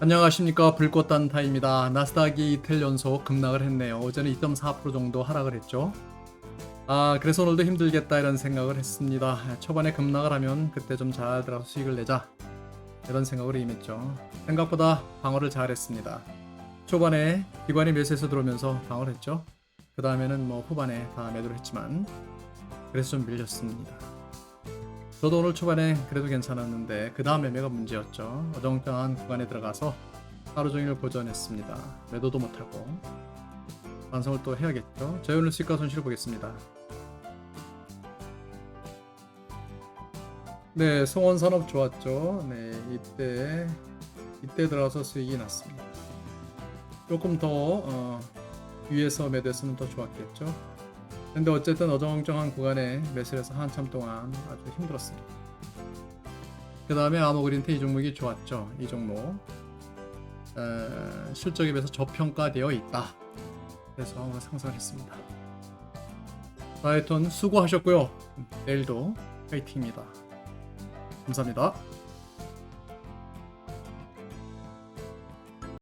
안녕하십니까 불꽃 단타입니다. 나스닥이 이틀 연속 급락을 했네요. 어제는 2.4% 정도 하락을 했죠. 아 그래서 오늘도 힘들겠다 이런 생각을 했습니다. 초반에 급락을 하면 그때 좀 잘 들어가서 수익을 내자 이런 생각으로 임했죠. 생각보다 방어를 잘했습니다. 초반에 기관이 매수해서 들어오면서 방어를 했죠. 그 다음에는 뭐 후반에 다 매도를 했지만 그래서 좀 밀렸습니다. 저도 오늘 초반에 그래도 괜찮았는데 그 다음 매매가 문제였죠. 어정쩡한 구간에 들어가서 하루 종일 보전했습니다. 매도도 못하고 완성을 또 해야겠죠. 저희 오늘 수익과 손실을 보겠습니다. 네, 송원산업 좋았죠. 네, 이때 이때 들어가서 수익이 났습니다. 조금 더 어, 위에서 매도했으면 더 좋았겠죠. 근데 어쨌든 어정쩡한 구간에 해서 한참 동안 아주 힘들었습니다. 그 다음에 아모그린테 이 종목이 좋았죠. 이 종목 에, 실적에 비해서 저평가되어 있다. 그래서 상승을 했습니다. 하여튼 수고하셨고요. 내일도 파이팅입니다. 감사합니다.